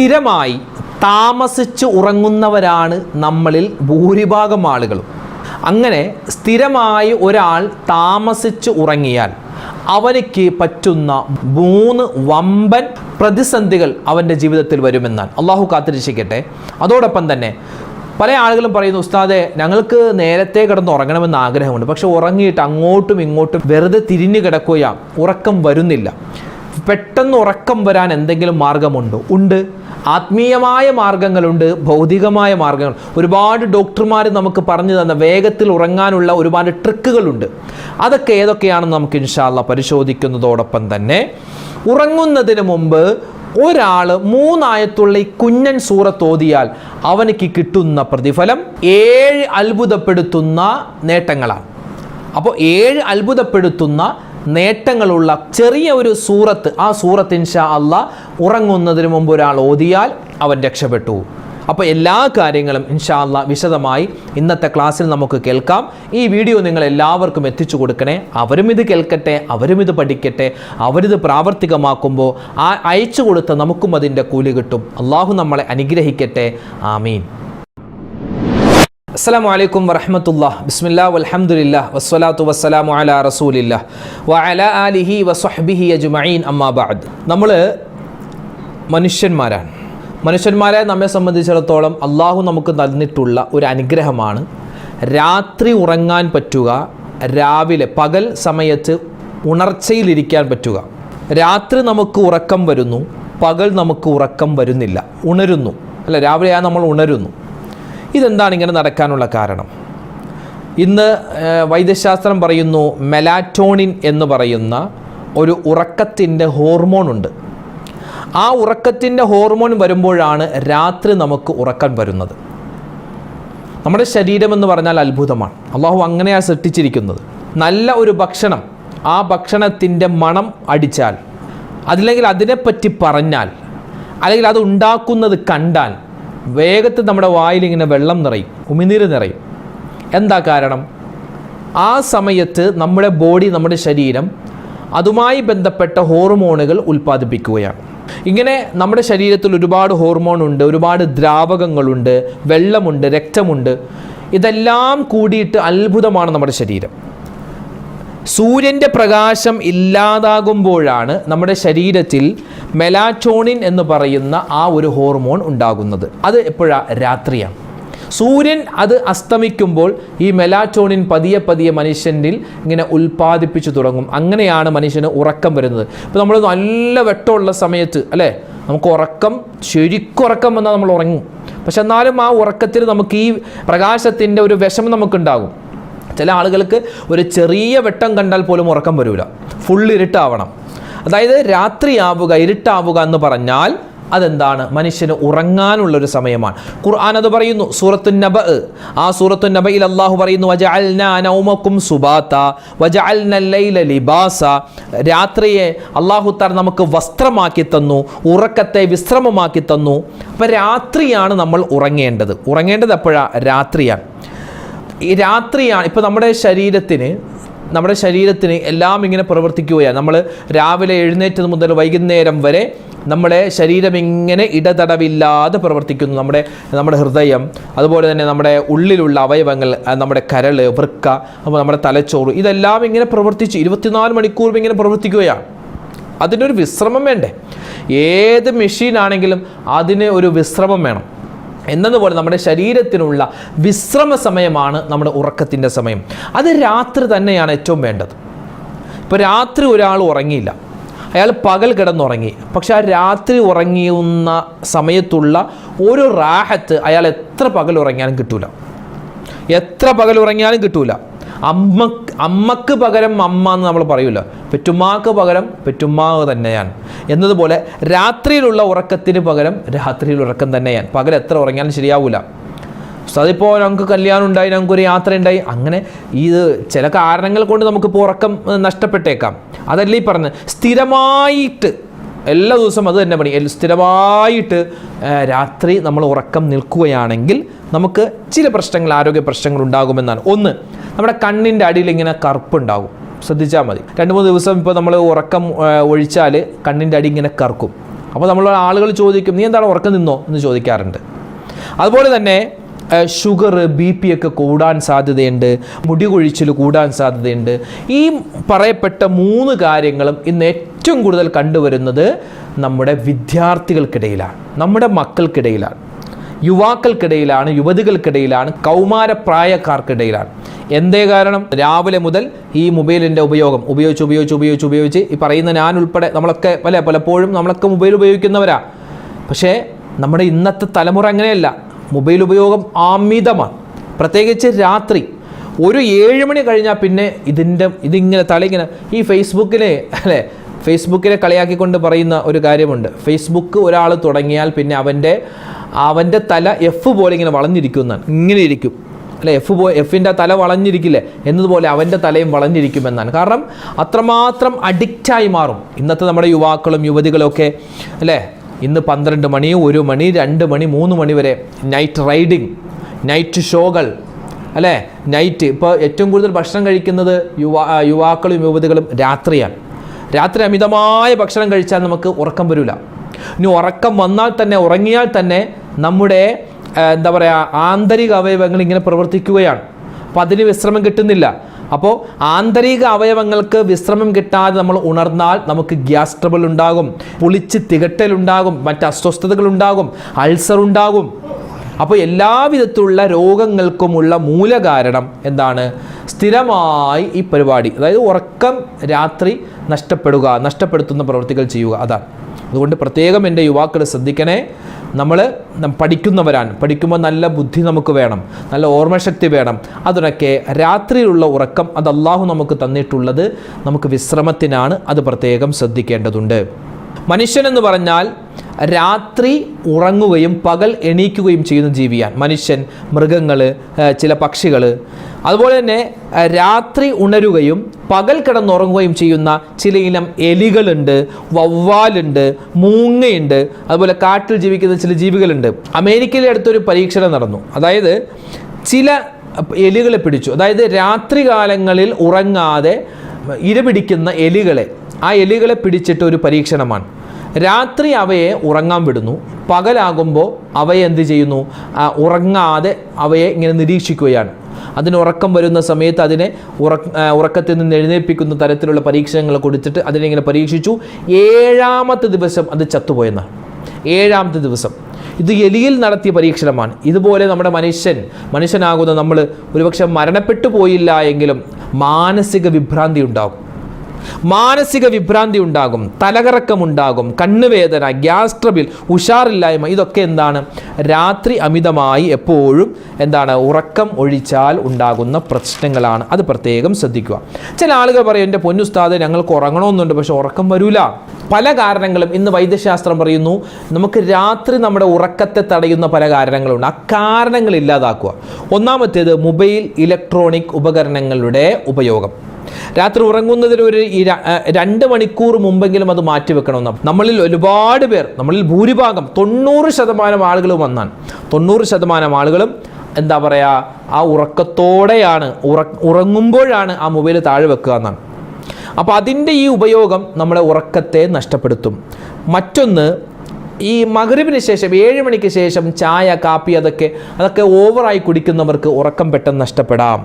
സ്ഥിരമായി താമസിച്ച് ഉറങ്ങുന്നവരാണ് നമ്മളിൽ ഭൂരിഭാഗം ആളുകളും. അങ്ങനെ സ്ഥിരമായി ഒരാൾ താമസിച്ച് ഉറങ്ങിയാൽ അവനിക്ക് പറ്റുന്ന മൂന്ന് വമ്പൻ പ്രതിസന്ധികൾ അവന്റെ ജീവിതത്തിൽ വരുമെന്നാണ്. അള്ളാഹു കാത്തിരക്ഷിക്കട്ടെ. അതോടൊപ്പം തന്നെ പല ആളുകളും പറയുന്നു ഉസ്താദെ ഞങ്ങൾക്ക് നേരത്തെ കിടന്ന് ഉറങ്ങണമെന്ന് ആഗ്രഹമുണ്ട്. പക്ഷെ ഉറങ്ങിയിട്ട് അങ്ങോട്ടും ഇങ്ങോട്ടും വെറുതെ തിരിഞ്ഞു കിടക്കുകയാണ് ഉറക്കം വരുന്നില്ല. പെട്ടെന്ന് ഉറക്കം വരാൻ എന്തെങ്കിലും മാർഗമുണ്ടോ? ഉണ്ട്. ആത്മീയമായ മാർഗങ്ങളുണ്ട് ഭൗതികമായ മാർഗങ്ങൾ. ഒരുപാട് ഡോക്ടർമാർ നമുക്ക് പറഞ്ഞു തന്ന വേഗത്തിൽ ഉറങ്ങാനുള്ള ഒരുപാട് ട്രിക്കുകളുണ്ട്. അതൊക്കെ ഏതൊക്കെയാണെന്ന് നമുക്ക് ഇൻഷാല്ല പരിശോധിക്കുന്നതോടൊപ്പം തന്നെ ഉറങ്ങുന്നതിന് മുമ്പ് ഒരാൾ മൂന്നായത്തുള്ള ഈ കുഞ്ഞൻ സൂറത്ത് ഓതിയാൽ അവനക്ക് കിട്ടുന്ന പ്രതിഫലം ഏഴ് അത്ഭുതപ്പെടുത്തുന്ന നേട്ടങ്ങളാണ്. അപ്പോൾ ഏഴ് അത്ഭുതപ്പെടുത്തുന്ന നേട്ടങ്ങളുള്ള ചെറിയ ഒരു സൂറത്ത് ആ സൂറത്ത് ഇൻഷാ അല്ല ഉറങ്ങുന്നതിന് മുമ്പ് ഒരാൾ ഓതിയാൽ അവൻ രക്ഷപ്പെട്ടു. അപ്പോൾ എല്ലാ കാര്യങ്ങളും ഇൻഷാ അല്ല വിശദമായി ഇന്നത്തെ ക്ലാസ്സിൽ നമുക്ക് കേൾക്കാം. ഈ വീഡിയോ നിങ്ങൾ എല്ലാവർക്കും എത്തിച്ചു കൊടുക്കണേ. അവരും ഇത് കേൾക്കട്ടെ അവരും ഇത് പഠിക്കട്ടെ അവരിത് പ്രാവർത്തികമാക്കുമ്പോൾ ആ അയച്ചു കൊടുത്ത നമുക്കും അതിന്റെ കൂലി കിട്ടും. അള്ളാഹു നമ്മളെ അനുഗ്രഹിക്കട്ടെ. ആമീൻ. അസ്സാം വലൈക്കും വറഹമത്തുള്ള ബിസ്മില്ല വൽഹംദുലില്ലാ വസ്സലാത്തു വസ്സലാമു അല റസൂലില്ല വ അല ആലിഹി വസ്വഹ്ബിഹി അജുമീൻ അമ്മാ ബഅദ്. നമ്മൾ മനുഷ്യന്മാരാണ്. മനുഷ്യന്മാരെ നമ്മെ സംബന്ധിച്ചിടത്തോളം അള്ളാഹു നമുക്ക് തന്നിട്ടുള്ള ഒരു അനുഗ്രഹമാണ് രാത്രി ഉറങ്ങാൻ പറ്റുക രാവിലെ പകൽ സമയത്ത് ഉണർച്ചയിലിരിക്കാൻ പറ്റുക. രാത്രി നമുക്ക് ഉറക്കം വരുന്നു പകൽ നമുക്ക് ഉറക്കം വരുന്നില്ല ഉണരുന്നു. അല്ല രാവിലെയാണ് നമ്മൾ ഉണരുന്നു. ഇതെന്താണ് ഇങ്ങനെ നടക്കാനുള്ള കാരണം? ഇന്ന് വൈദ്യശാസ്ത്രം പറയുന്നു മെലാറ്റോണിൻ എന്ന് പറയുന്ന ഒരു ഉറക്കത്തിന്റെ ഹോർമോണുണ്ട്. ആ ഉറക്കത്തിന്റെ ഹോർമോൺ വരുമ്പോഴാണ് രാത്രി നമുക്ക് ഉറക്കം വരുന്നത്. നമ്മുടെ ശരീരം എന്ന് പറഞ്ഞാൽ അത്ഭുതമാണ്. അള്ളാഹു അങ്ങനെയാണ് സൃഷ്ടിച്ചിരിക്കുന്നത്. നല്ല ഒരു ഭക്ഷണം ആ ഭക്ഷണത്തിന്റെ മണം അടിച്ചാൽ അതില്ലെങ്കിൽ അതിനെപ്പറ്റി പറഞ്ഞാൽ അല്ലെങ്കിൽ അത് ഉണ്ടാക്കുന്നത് കണ്ടാൽ വേഗത്തിൽ നമ്മുടെ വായിലിങ്ങനെ വെള്ളം നിറയും ഉമിനീര് നിറയും. എന്താ കാരണം? ആ സമയത്ത് നമ്മുടെ ബോഡി നമ്മുടെ ശരീരം അതുമായി ബന്ധപ്പെട്ട ഹോർമോണുകൾ ഉൽപ്പാദിപ്പിക്കുകയാണ്. ഇങ്ങനെ നമ്മുടെ ശരീരത്തിൽ ഒരുപാട് ഹോർമോൺ ഉണ്ട് ഒരുപാട് ദ്രാവകങ്ങളുണ്ട് വെള്ളമുണ്ട് രക്തമുണ്ട്. ഇതെല്ലാം കൂടിയിട്ട് അത്ഭുതമാണ് നമ്മുടെ ശരീരം. സൂര്യന്റെ പ്രകാശം ഇല്ലാതാകുമ്പോഴാണ് നമ്മുടെ ശരീരത്തിൽ മെലാറ്റോണിൻ എന്ന് പറയുന്ന ആ ഒരു ഹോർമോൺ ഉണ്ടാകുന്നത്. അത് എപ്പോഴാണ് രാത്രിയാണ്. സൂര്യൻ അത് അസ്തമിക്കുമ്പോൾ ഈ മെലാറ്റോണിൻ പതിയെ പതിയെ മനുഷ്യനിൽ ഇങ്ങനെ ഉൽപ്പാദിപ്പിച്ചു തുടങ്ങും. അങ്ങനെയാണ് മനുഷ്യന് ഉറക്കം വരുന്നത്. ഇപ്പോൾ നമ്മൾ നല്ല വെട്ടമുള്ള സമയത്ത് അല്ലേ? നമുക്ക് ഉറക്കം ശരിക്കുറക്കം വന്നാൽ നമ്മൾ ഉറങ്ങും. പക്ഷെ എന്നാലും ആ ഉറക്കത്തിൽ നമുക്ക് ഈ പ്രകാശത്തിന്റെ ഒരു വിഷമം നമുക്കുണ്ടാകും. ചില ആളുകൾക്ക് ഒരു ചെറിയ വെട്ടം കണ്ടാൽ പോലും ഉറക്കം വരില്ല ഫുൾ ഇരുട്ടാവണം. അതായത് രാത്രിയാവുക ഇരുട്ടാവുക എന്ന് പറഞ്ഞാൽ അതെന്താണ്? മനുഷ്യന് ഉറങ്ങാനുള്ളൊരു സമയമാണ്. ഖുർആൻ അത് പറയുന്നു സൂറത്തു നബ ആ സൂറത്തു നബയിൽ അള്ളാഹു പറയുന്നു വജഅൽനാ അൽനൗമക്കും സുബാത്ത വജഅൽന ലൈല ലിബാസ. രാത്രിയെ അള്ളാഹു താർ നമുക്ക് വസ്ത്രമാക്കി തന്നു ഉറക്കത്തെ വിശ്രമമാക്കി തന്നു. അപ്പം രാത്രിയാണ് നമ്മൾ ഉറങ്ങേണ്ടത്. ഉറങ്ങേണ്ടത് എപ്പോഴാണ് രാത്രിയാണ്. ഈ രാത്രിയാണ്. ഇപ്പോൾ നമ്മുടെ ശരീരത്തിന് നമ്മുടെ ശരീരത്തിന് എല്ലാം ഇങ്ങനെ പ്രവർത്തിക്കുകയാണ്. നമ്മൾ രാവിലെ എഴുന്നേറ്റത് മുതൽ വൈകുന്നേരം വരെ നമ്മുടെ ശരീരം ഇങ്ങനെ ഇടതടവില്ലാതെ പ്രവർത്തിക്കുന്നു. നമ്മുടെ നമ്മുടെ ഹൃദയം അതുപോലെ തന്നെ നമ്മുടെ ഉള്ളിലുള്ള അവയവങ്ങൾ നമ്മുടെ കരൾ വൃക്ക നമ്മുടെ തലച്ചോറ് ഇതെല്ലാം ഇങ്ങനെ പ്രവർത്തിച്ച് ഇരുപത്തിനാല് മണിക്കൂറും ഇങ്ങനെ പ്രവർത്തിക്കുകയാണ്. അതിനൊരു വിശ്രമം വേണ്ടേ? ഏത് മെഷീനാണെങ്കിലും അതിന് ഒരു വിശ്രമം വേണം. എന്നതുപോലെ നമ്മുടെ ശരീരത്തിനുള്ള വിശ്രമ സമയമാണ് നമ്മുടെ ഉറക്കത്തിന്റെ സമയം. അത് രാത്രി തന്നെയാണ് ഏറ്റവും വേണ്ടത്. ഇപ്പോൾ രാത്രി ഒരാൾ ഉറങ്ങിയില്ല. അയാൾ പകൽ കിടന്നുറങ്ങി. പക്ഷെ ആ രാത്രി ഉറങ്ങിയുന്ന സമയത്തുള്ള ഒരു റാഹത്ത് അയാൾ എത്ര പകൽ ഉറങ്ങിയാലും കിട്ടൂല. എത്ര പകൽ ഉറങ്ങിയാലും കിട്ടൂല. അമ്മ അമ്മയ്ക്ക് പകരം അമ്മ എന്ന് നമ്മൾ പറയൂല. പെറ്റുമ്മാക്ക് പകരം പെറ്റുമ്മാവ് തന്നെയാണ്. എന്നതുപോലെ രാത്രിയിലുള്ള ഉറക്കത്തിന് പകരം രാത്രിയിൽ ഉറക്കം തന്നെയാണ്. പകൽ എത്ര ഉറങ്ങിയാലും ശരിയാവൂല. അതിപ്പോൾ നമുക്ക് കല്യാണം ഉണ്ടായി നമുക്കൊരു യാത്ര ഉണ്ടായി. അങ്ങനെ ഇത് ചില കാരണങ്ങൾ കൊണ്ട് നമുക്കിപ്പോൾ ഉറക്കം നഷ്ടപ്പെട്ടേക്കാം. അതല്ലേ ഈ പറഞ്ഞ് സ്ഥിരമായിട്ട് എല്ലാ ദിവസവും അത് തന്നെ പണി. സ്ഥിരമായിട്ട് രാത്രി നമ്മൾ ഉറക്കം നിൽക്കുകയാണെങ്കിൽ നമുക്ക് ചില പ്രശ്നങ്ങൾ ആരോഗ്യ പ്രശ്നങ്ങൾ ഉണ്ടാകുമെന്നാണ്. ഒന്ന് നമ്മുടെ കണ്ണിന്റെ അടിയിൽ ഇങ്ങനെ കറുപ്പുണ്ടാകും. ശ്രദ്ധിച്ചാൽ മതി. രണ്ട് മൂന്ന് ദിവസം ഇപ്പോൾ നമ്മൾ ഉറക്കം ഒഴിച്ചാൽ കണ്ണിന്റെ അടി ഇങ്ങനെ കറുക്കും. അപ്പോൾ നമ്മൾ ആളുകൾ ചോദിക്കും നീ എന്താണ് ഉറക്കം നിന്നോ? എന്ന് ചോദിക്കാറുണ്ട്. അതുപോലെ തന്നെ ഷുഗർ ബി പി ഒക്കെ കൂടാൻ സാധ്യതയുണ്ട് മുടി കൊഴിച്ചിൽ കൂടാൻ സാധ്യതയുണ്ട്. ഈ പറയപ്പെട്ട മൂന്ന് കാര്യങ്ങളും ഇന്ന് ഏറ്റവും കൂടുതൽ കണ്ടുവരുന്നത് നമ്മുടെ വിദ്യാർത്ഥികൾക്കിടയിലാണ് നമ്മുടെ മക്കൾക്കിടയിലാണ് യുവാക്കൾക്കിടയിലാണ് യുവതികൾക്കിടയിലാണ് കൗമാരപ്രായക്കാർക്കിടയിലാണ്. എന്തേ കാരണം? രാവിലെ മുതൽ ഈ മൊബൈലിന്റെ ഉപയോഗം ഉപയോഗിച്ച് ഉപയോഗിച്ച് ഉപയോഗിച്ച് ഉപയോഗിച്ച് ഈ പറയുന്ന ഞാൻ ഉൾപ്പെടെ നമ്മളൊക്കെ പല പലപ്പോഴും നമ്മളൊക്കെ മൊബൈൽ ഉപയോഗിക്കുന്നവരാ. പക്ഷേ നമ്മുടെ ഇന്നത്തെ തലമുറ അങ്ങനെയല്ല. മൊബൈൽ ഉപയോഗം അമിതമാണ് പ്രത്യേകിച്ച് രാത്രി. ഒരു ഏഴ് മണി കഴിഞ്ഞാൽ പിന്നെ ഇതിന്റെ ഇതിങ്ങനെ തലയിങ്ങനെ ഈ ഫേസ്ബുക്കിലെ അല്ലേ ഫേസ്ബുക്കിനെ കളിയാക്കിക്കൊണ്ട് പറയുന്ന ഒരു കാര്യമുണ്ട്. ഫേസ്ബുക്ക് ഒരാൾ തുടങ്ങിയാൽ പിന്നെ അവന്റെ അവന്റെ തല എഫ് പോലെ ഇങ്ങനെ വളഞ്ഞിരിക്കുന്നതാണ് ഇങ്ങനെ ഇരിക്കും. അല്ലെ? എഫ് പോ എഫിന്റെ തല വളഞ്ഞിരിക്കില്ലേ? എന്നതുപോലെ അവന്റെ തലയും വളഞ്ഞിരിക്കുമെന്നാണ്. കാരണം അത്രമാത്രം അഡിക്റ്റായി മാറും. ഇന്നത്തെ നമ്മുടെ യുവാക്കളും യുവതികളൊക്കെ അല്ലേ? ഇന്ന് പന്ത്രണ്ട് മണി ഒരു മണി രണ്ട് മണി മൂന്ന് മണി വരെ നൈറ്റ് റൈഡിങ് നൈറ്റ് ഷോകൾ അല്ലേ? നൈറ്റ് ഇപ്പോൾ ഏറ്റവും കൂടുതൽ ഭക്ഷണം കഴിക്കുന്നത് യുവാ യുവാക്കളും യുവതികളും രാത്രിയാണ്. രാത്രി അമിതമായ ഭക്ഷണം കഴിച്ചാൽ നമുക്ക് ഉറക്കം വരില്ല. ഇനി ഉറക്കം വന്നാൽ തന്നെ ഉറങ്ങിയാൽ തന്നെ നമ്മുടെ എന്താ പറയുക ആന്തരിക അവയവങ്ങൾ ഇങ്ങനെ പ്രവർത്തിക്കുകയാണ്. അപ്പോൾ അതിന് വിശ്രമം കിട്ടുന്നില്ല. അപ്പോൾ ആന്തരിക അവയവങ്ങൾക്ക് വിശ്രമം കിട്ടാതെ നമ്മൾ ഉണർന്നാൽ നമുക്ക് ഗ്യാസ് ട്രബിൾ ഉണ്ടാകും പുളിച്ച് തികട്ടലുണ്ടാകും മറ്റ് അസ്വസ്ഥതകൾ ഉണ്ടാകും അൾസർ ഉണ്ടാകും. അപ്പോൾ എല്ലാവിധത്തിലുള്ള രോഗങ്ങൾക്കുമുള്ള മൂലകാരണം എന്താണ്? സ്ഥിരമായി ഈ പരിപാടി അതായത് ഉറക്കം രാത്രി നഷ്ടപ്പെടുക നഷ്ടപ്പെടുത്തുന്ന പ്രവൃത്തികൾ ചെയ്യുക അതാണ്. അതുകൊണ്ട് പ്രത്യേകം എന്റെ യുവാക്കൾ ശ്രദ്ധിക്കണേ. നമ്മൾ പഠിക്കുന്നവരാണ്. പഠിക്കുമ്പോൾ നല്ല ബുദ്ധി നമുക്ക് വേണം. നല്ല ഓർമ്മശക്തി വേണം. അതിനൊക്കെ രാത്രിയിലുള്ള ഉറക്കം അത് അള്ളാഹു നമുക്ക് തന്നിട്ടുള്ളത് നമുക്ക് വിശ്രമത്തിനാണ്. അത് പ്രത്യേകം ശ്രദ്ധിക്കേണ്ടതുണ്ട്. മനുഷ്യനെന്ന് പറഞ്ഞാൽ രാത്രി ഉറങ്ങുകയും പകൽ എണീക്കുകയും ചെയ്യുന്ന ജീവിയാണ്. മനുഷ്യൻ മൃഗങ്ങൾ ചില പക്ഷികൾ അതുപോലെ തന്നെ രാത്രി ഉണരുകയും പകൽ കിടന്നുറങ്ങുകയും ചെയ്യുന്ന ചില ഇനം എലികളുണ്ട് വവ്വാലുണ്ട് മൂങ്ങയുണ്ട് അതുപോലെ കാട്ടിൽ ജീവിക്കുന്ന ചില ജീവികളുണ്ട്. അമേരിക്കയിലെ അടുത്തൊരു പരീക്ഷണം നടന്നു. അതായത് ചില എലികളെ പിടിച്ചു. അതായത് രാത്രികാലങ്ങളിൽ ഉറങ്ങാതെ ഇരപിടിക്കുന്ന എലികളെ. ആ എലികളെ പിടിച്ചിട്ട് ഒരു പരീക്ഷണമാണ്. രാത്രി അവയെ ഉറങ്ങാൻ വിടുന്നു. പകലാകുമ്പോൾ അവയെ എന്ത് ചെയ്യുന്നു? ഉറങ്ങാതെ അവയെ ഇങ്ങനെ നിരീക്ഷിക്കുകയാണ്. അതിന് ഉറക്കം വരുന്ന സമയത്ത് അതിനെ ഉറ ഉറക്കത്തിൽ നിന്ന് എഴുന്നേൽപ്പിക്കുന്ന തരത്തിലുള്ള പരീക്ഷണങ്ങൾ കൊടുത്തിട്ട് അതിനെ ഇങ്ങനെ പരീക്ഷിച്ചു? ഏഴാമത്തെ ദിവസം അത് ചത്തുപോയെന്നാണ്. ഏഴാമത്തെ ദിവസം. ഇത് എലിയിൽ നടത്തിയ പരീക്ഷണമാണ്. ഇതുപോലെ നമ്മുടെ മനുഷ്യൻ മനുഷ്യനാകുന്ന നമ്മൾ ഒരുപക്ഷെ മരണപ്പെട്ടു പോയില്ല എങ്കിലും മാനസിക വിഭ്രാന്തി ഉണ്ടാകും. മാനസിക വിഭ്രാന്തി ഉണ്ടാകും തലകറക്കമുണ്ടാകും കണ്ണുവേദന ഗ്യാസ് ട്രബിൾ ഉഷാറില്ലായ്മ ഇതൊക്കെ എന്താണ്? രാത്രി അമിതമായി എപ്പോഴും എന്താണ്? ഉറക്കം ഒഴിച്ചാൽ ഉണ്ടാകുന്ന പ്രശ്നങ്ങളാണ്. അത് പ്രത്യേകം ശ്രദ്ധിക്കുക. ചില ആളുകൾ പറയും എന്റെ പൊന്നുസ്താദ് ഞങ്ങൾക്ക് ഉറങ്ങണമെന്നുണ്ട് പക്ഷെ ഉറക്കം വരൂല. പല കാരണങ്ങളും ഇന്ന് വൈദ്യശാസ്ത്രം പറയുന്നു നമുക്ക് രാത്രി നമ്മുടെ ഉറക്കത്തെ തടയുന്ന പല കാരണങ്ങളുണ്ട്. ആ കാരണങ്ങൾ ഇല്ലാതാക്കുക. ഒന്നാമത്തേത് മൊബൈൽ ഇലക്ട്രോണിക് ഉപകരണങ്ങളുടെ ഉപയോഗം. രാത്രി ഉറങ്ങുന്നതിന് ഒരു രണ്ട് മണിക്കൂർ മുമ്പെങ്കിലും അത് മാറ്റിവെക്കണമെന്ന് നമ്മളിൽ ഒരുപാട് പേർ നമ്മളിൽ ഭൂരിഭാഗം തൊണ്ണൂറ് ശതമാനം ആളുകളും വന്നാണ്. തൊണ്ണൂറ് ശതമാനം ആളുകളും എന്താ പറയുക ആ ഉറക്കത്തോടെയാണ് ഉറ ഉറങ്ങുമ്പോഴാണ് ആ മൊബൈൽ താഴെ വെക്കുക എന്നാണ്. അപ്പോൾ അതിന്റെ ഈ ഉപയോഗം നമ്മളെ ഉറക്കത്തെ നഷ്ടപ്പെടുത്തും. മറ്റൊന്ന് ഈ മകരവിന് ശേഷം ഏഴ് മണിക്ക് ശേഷം ചായ കാപ്പി അതൊക്കെ അതൊക്കെ ഓവറായി കുടിക്കുന്നവർക്ക് ഉറക്കം പെട്ടെന്ന് നഷ്ടപ്പെടാം.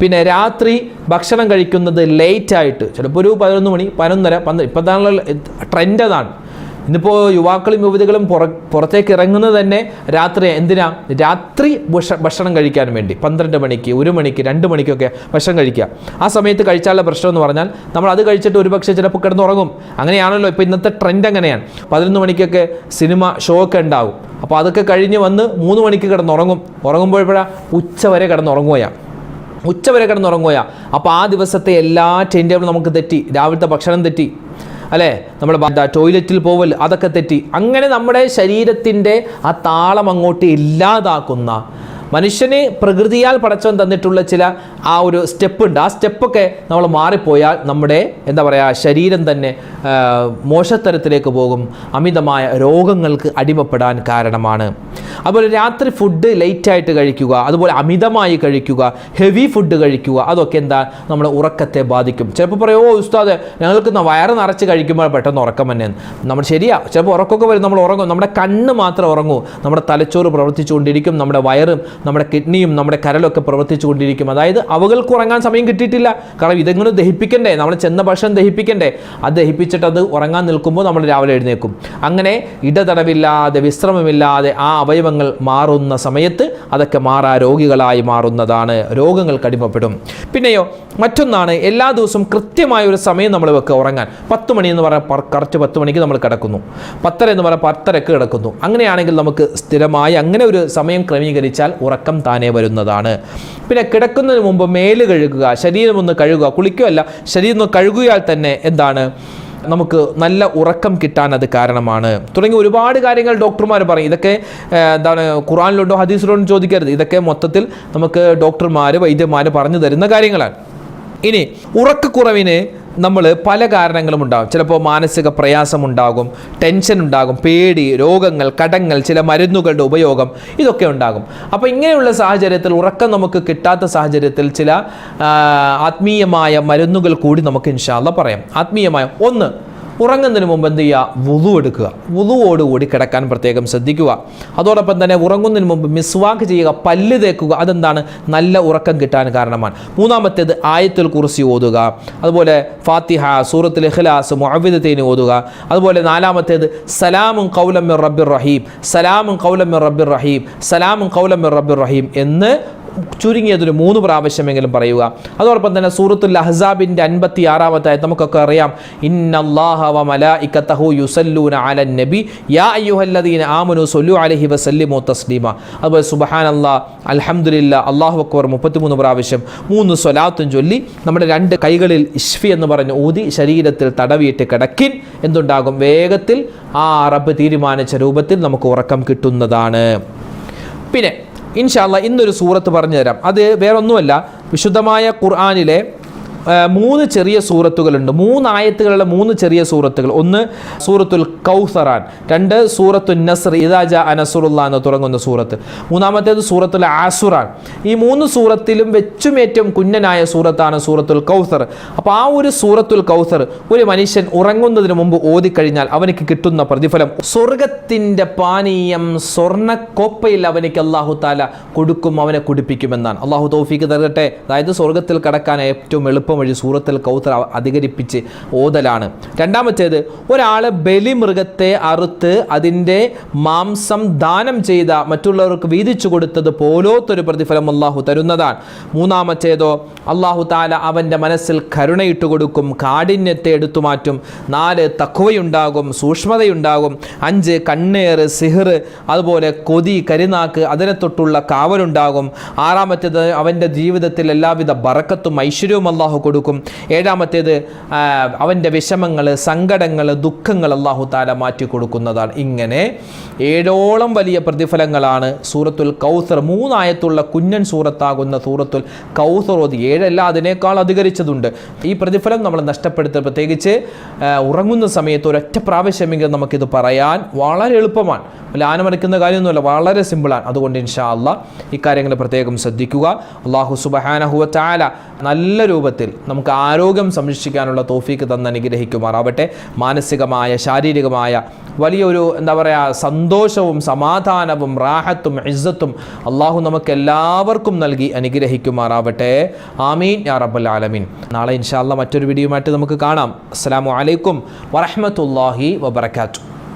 പിന്നെ രാത്രി ഭക്ഷണം കഴിക്കുന്നത് ലേറ്റ് ലേറ്റായിട്ട്. ചിലപ്പോൾ ഒരു പതിനൊന്ന് മണി പതിനൊന്നര പന്ത് ഇപ്പോഴത്താണുള്ള ട്രെൻഡ് അതാണ്. ഇന്നിപ്പോൾ യുവാക്കളും യുവതികളും പുറ പുറത്തേക്ക് ഇറങ്ങുന്നത് തന്നെ രാത്രി എന്തിനാ? രാത്രി ഭക്ഷ- ഭക്ഷണം കഴിക്കാൻ വേണ്ടി. പന്ത്രണ്ട് മണിക്ക് ഒരു മണിക്ക് രണ്ട് മണിക്കൊക്കെ ഭക്ഷണം കഴിക്കുക. ആ സമയത്ത് കഴിച്ചാലുള്ള പ്രശ്നം എന്ന് പറഞ്ഞാൽ നമ്മൾ അത് കഴിച്ചിട്ട് ഒരുപക്ഷെ ചിലപ്പോൾ കിടന്നുറങ്ങും. അങ്ങനെയാണല്ലോ ഇപ്പോൾ ഇന്നത്തെ ട്രെൻഡ് അങ്ങനെയാണ്. പതിനൊന്ന് മണിക്കൊക്കെ സിനിമ ഷോ ഒക്കെ ഉണ്ടാവും. അപ്പോൾ അതൊക്കെ കഴിഞ്ഞ് വന്ന് മൂന്ന് മണിക്ക് കിടന്നുറങ്ങും. ഉറങ്ങുമ്പോഴപ്പോഴാണ് ഉച്ച വരെ കിടന്നുറങ്ങുകയാണ് ഉച്ച വരെ കിടന്നുറങ്ങുക അപ്പോൾ ആ ദിവസത്തെ എല്ലാ ടൈം ടേബിളും നമുക്ക് തെറ്റി. രാവിലത്തെ ഭക്ഷണം തെറ്റി. അല്ലേ? നമ്മൾ ടോയ്ലറ്റിൽ പോവൽ അതൊക്കെ തെറ്റി. അങ്ങനെ നമ്മുടെ ശരീരത്തിന്റെ ആ താളം അങ്ങോട്ട് ഇല്ലാതാക്കുന്ന മനുഷ്യന് പ്രകൃതിയാൽ പടച്ചവൻ തന്നിട്ടുള്ള ചില ആ ഒരു സ്റ്റെപ്പ് ഉണ്ട്. ആ സ്റ്റെപ്പൊക്കെ നമ്മൾ മാറിപ്പോയാൽ നമ്മുടെ എന്താ പറയുക ശരീരം തന്നെ മോശത്തരത്തിലേക്ക് പോകും. അമിതമായ രോഗങ്ങൾക്ക് അടിമപ്പെടാൻ കാരണമാണ്. അതുപോലെ രാത്രി ഫുഡ് ലേറ്റായിട്ട് കഴിക്കുക അതുപോലെ അമിതമായി കഴിക്കുക ഹെവി ഫുഡ് കഴിക്കുക അതൊക്കെ എന്താ? നമ്മുടെ ഉറക്കത്തെ ബാധിക്കും. ചിലപ്പോൾ പറയോ "ഓ, ഉസ്താദ് ഞങ്ങൾക്ക് വയറ് നിറച്ച് കഴിക്കുമ്പോൾ പെട്ടെന്ന് ഉറക്കം തന്നെ നമ്മൾ ശരിയാ ചിലപ്പോൾ ഉറക്കമൊക്കെ വരും നമ്മൾ ഉറങ്ങും. നമ്മുടെ കണ്ണ് മാത്രം ഉറങ്ങൂ. നമ്മുടെ തലച്ചോറ് പ്രവർത്തിച്ചുകൊണ്ടിരിക്കും നമ്മുടെ വയറും നമ്മുടെ കിഡ്നിയും നമ്മുടെ കരലൊക്കെ പ്രവർത്തിച്ചുകൊണ്ടിരിക്കും. അതായത് അവകൾക്ക് ഉറങ്ങാൻ സമയം കിട്ടിയിട്ടില്ല. കാരണം ഇതെങ്ങനെ ദഹിപ്പിക്കണ്ടേ? നമ്മൾ ചെന്ന ഭക്ഷണം ദഹിപ്പിക്കണ്ടേ? അത് ദഹിപ്പിച്ചിട്ട് അത് ഉറങ്ങാൻ നിൽക്കുമ്പോൾ നമ്മൾ രാവിലെ എഴുന്നേക്കും അങ്ങനെ ഇടതടവില്ലാതെ വിശ്രമമില്ലാതെ ആ അവയവങ്ങൾ മാറുന്ന സമയത്ത് അതൊക്കെ മാറാ രോഗികളായി മാറുന്നതാണ്. രോഗങ്ങൾ കടിമപ്പെടും. പിന്നെയോ മറ്റൊന്നാണ് എല്ലാ ദിവസവും കൃത്യമായ ഒരു സമയം നമ്മൾ വെക്കുക ഉറങ്ങാൻ. പത്ത് മണി എന്ന് പറഞ്ഞാൽ കറക്റ്റ് പത്ത് മണിക്ക് നമ്മൾ കിടക്കുന്നു. പത്തര എന്ന് പറഞ്ഞാൽ പത്തരക്ക് കിടക്കുന്നു. അങ്ങനെയാണെങ്കിൽ നമുക്ക് സ്ഥിരമായി അങ്ങനെ ഒരു സമയം ക്രമീകരിച്ചാൽ ഉറക്കം താനേ വരുന്നതാണ്. പിന്നെ കിടക്കുന്നതിന് മുമ്പ് മേൽ കഴുകുക ശരീരം ഒന്ന് കഴുകുക. കുളിക്കുകയല്ല ശരീരം ഒന്ന് കഴുകിയാൽ തന്നെ എന്താണ്? നമുക്ക് നല്ല ഉറക്കം കിട്ടാൻ അത് കാരണമാണ്. തുടങ്ങി ഒരുപാട് കാര്യങ്ങൾ ഡോക്ടർമാർ പറയും. ഇതൊക്കെ എന്താണ് ഖുറാനിലുണ്ടോ ഹദീസിലുണ്ടോ ചോദിക്കരുത്. ഇതൊക്കെ മൊത്തത്തിൽ നമുക്ക് ഡോക്ടർമാർ വൈദ്യന്മാർ പറഞ്ഞു തരുന്ന കാര്യങ്ങളാണ്. ഇനി ഉറക്കക്കുറവിന് നമ്മൾ പല കാരണങ്ങളും ഉണ്ടാകും ചിലപ്പോൾ മാനസിക പ്രയാസമുണ്ടാകും ടെൻഷൻ ഉണ്ടാകും പേടി രോഗങ്ങൾ കടങ്ങൾ ചില മരുന്നുകളുടെ ഉപയോഗം ഇതൊക്കെ ഉണ്ടാകും. അപ്പോൾ ഇങ്ങനെയുള്ള സാഹചര്യത്തിൽ ഉറക്കം നമുക്ക് കിട്ടാത്ത സാഹചര്യത്തിൽ ചില ആത്മീയമായ മരുന്നുകൾ കൂടി നമുക്ക് ഇൻഷാല്ല പറയാം. ആത്മീയമായ ഒന്ന് ഉറങ്ങുന്നതിന് മുമ്പ് എന്ത് ചെയ്യുക? വുതു എടുക്കുക. വുതുവോടുകൂടി കിടക്കാൻ പ്രത്യേകം ശ്രദ്ധിക്കുക. അതോടൊപ്പം തന്നെ ഉറങ്ങുന്നതിന് മുമ്പ് മിസ്വാക്ക് ചെയ്യുക പല്ല് തേക്കുക അതെന്താണ്? നല്ല ഉറക്കം കിട്ടാൻ കാരണമാണ്. മൂന്നാമത്തേത് ആയത്തുൽ കുറിസി ഓതുക. അതുപോലെ ഫാത്തിഹ സൂറത്തുൽ ഇഖ്ലാസ് മുഹവിദത്തേന് ഓതുക. അതുപോലെ നാലാമത്തേത് സലാമും കൗലം റബ്ബിർ റഹീം. സലാമും കൗലം റബ്ബിർ റഹീം. സലാമും കൗലം റബ്ബിർ റഹീം എന്ന് ചുരുങ്ങിയതൊരു മൂന്ന് പ്രാവശ്യമെങ്കിലും പറയുക. അതോടൊപ്പം തന്നെ സൂറത്തുൽ അഹ്സാബിന്റെ അൻപത്തി ആറാമത്തെ നമുക്കൊക്കെ അറിയാം. അതുപോലെ സുബഹാൻ അല്ലാ അൽഹംദുലില്ല അള്ളാഹു അക്ബർ മുപ്പത്തിമൂന്ന് പ്രാവശ്യം മൂന്ന് സ്വലാത്തും ചൊല്ലി നമ്മുടെ രണ്ട് കൈകളിൽ ഇഷ്ഫി എന്ന് പറഞ്ഞ് ഊതി ശരീരത്തിൽ തടവിയിട്ട് കിടക്കിൻ എന്തുണ്ടാകും? വേഗത്തിൽ ആ റബ്ബ് തീരുമാനിച്ച രൂപത്തിൽ നമുക്ക് ഉറക്കം കിട്ടുന്നതാണ്. പിന്നെ ഇൻഷാല്ല ഇന്നൊരു സൂറത്ത് പറഞ്ഞു തരാം അത് വേറൊന്നുമല്ല വിശുദ്ധമായ ഖുർആാനിലെ മൂന്ന് ചെറിയ സൂറത്തുകളുണ്ട്. മൂന്ന് ആയത്തുകളുള്ള മൂന്ന് ചെറിയ സൂറത്തുകൾ. ഒന്ന് സൂറത്തുൽ കൗസറാൻ രണ്ട് സൂറത്തുൽ നസർ ഇദാജ അനസുറുല്ല എന്ന് തുടങ്ങുന്ന സൂറത്ത്. മൂന്നാമത്തേത് സൂറത്തുൽ ആസുറാൻ. ഈ മൂന്ന് സൂറത്തിലും വെച്ചും ഏറ്റവും കുഞ്ഞനായ സൂറത്താണ് സൂറത്തുൽ കൗസർ. അപ്പോൾ ആ ഒരു സൂറത്തുൽ കൗസർ ഒരു മനുഷ്യൻ ഉറങ്ങുന്നതിന് മുമ്പ് ഓതിക്കഴിഞ്ഞാൽ അവനക്ക് കിട്ടുന്ന പ്രതിഫലം സ്വർഗത്തിന്റെ പാനീയം സ്വർണക്കോപ്പയിൽ അവനിക്ക് അള്ളാഹു താല കൊടുക്കും അവനെ കുടിപ്പിക്കുമെന്നാണ്. അള്ളാഹു തൗഫീക്ക് തരട്ടെ അതായത് സ്വർഗത്തിൽ കടക്കാൻ ഏറ്റവും എളുപ്പം വഴി സൂറത്തിൽ കൗത്തർ അധികരിപ്പിച്ച് ഓതലാണ്. രണ്ടാമത്തേത് ഒരാൾ ബലിമൃഗത്തെ അറുത്ത് അതിന്റെ മാംസം ദാനം ചെയ്ത മറ്റുള്ളവർക്ക് വീതിച്ചു കൊടുത്തത് പോലോത്തൊരു പ്രതിഫലം അള്ളാഹു തരുന്നതാണ്. മൂന്നാമത്തേതോ അള്ളാഹു താല അവന്റെ മനസ്സിൽ കരുണയിട്ട് കൊടുക്കും കാഠിന്യത്തെ എടുത്തു മാറ്റും നാല് തക്കുവയുണ്ടാകും സൂക്ഷ്മതയുണ്ടാകും അഞ്ച് കണ്ണേറ് സിഹിർ അതുപോലെ കൊതി കരിനാക്ക് അതിനെ തൊട്ടുള്ള കാവലുണ്ടാകും. ആറാമത്തേത് അവന്റെ ജീവിതത്തിൽ എല്ലാവിധ ബറക്കത്തും ഐശ്വര്യവും അള്ളാഹു കൊടുക്കും. ഏഴാമത്തേത് അവന്റെ വിഷമങ്ങൾ സങ്കടങ്ങൾ ദുഃഖങ്ങൾ അള്ളാഹു താല മാറ്റി കൊടുക്കുന്നതാണ്. ഇങ്ങനെ ഏഴോളം വലിയ പ്രതിഫലങ്ങളാണ് സൂറത്തുൽ കൗസർ മൂന്നായത്തുള്ള കുഞ്ഞൻ സൂറത്താകുന്ന സൂറത്തുൽ കൗസർ ഓതി. ഏഴല്ല അതിനേക്കാൾ അധികരിച്ചതുണ്ട്. ഈ പ്രതിഫലം നമ്മൾ നഷ്ടപ്പെടുത്തുക പ്രത്യേകിച്ച് ഉറങ്ങുന്ന സമയത്ത് ഒരൊറ്റ പ്രാവശ്യമെങ്കിലും നമുക്കിത് പറയാൻ വളരെ എളുപ്പമാണ്. ലാനമറിക്കുന്ന കാര്യമൊന്നുമല്ല വളരെ സിമ്പിളാണ്. അതുകൊണ്ട് ഇൻഷാ അല്ലാ ഇക്കാര്യങ്ങൾ പ്രത്യേകം ശ്രദ്ധിക്കുക. അള്ളാഹു സുബഹാനഹുവ ചാല നല്ല രൂപത്തിൽ നമുക്ക് ആരോഗ്യം സംരക്ഷിക്കാനുള്ള തോഫീക്ക് തന്ന് അനുഗ്രഹിക്കുമാറാവട്ടെ. മാനസികമായ ശാരീരികമായ വലിയൊരു എന്താ പറയുക സന്തോഷവും സമാധാനവും റാഹത്തും ഇസ്സത്തും അള്ളാഹു നമുക്ക് എല്ലാവർക്കും നൽകി അനുഗ്രഹിക്കുമാറാവട്ടെ. ആമീൻ യാ റബ്ബൽ ആലമീൻ. നാളെ ഇൻഷാല്ല മറ്റൊരു വീഡിയോയുമായിട്ട് നമുക്ക് കാണാം. അസ്സാം വലൈക്കും വറഹ്മത്തുള്ളാഹി വബറകാതുഹു.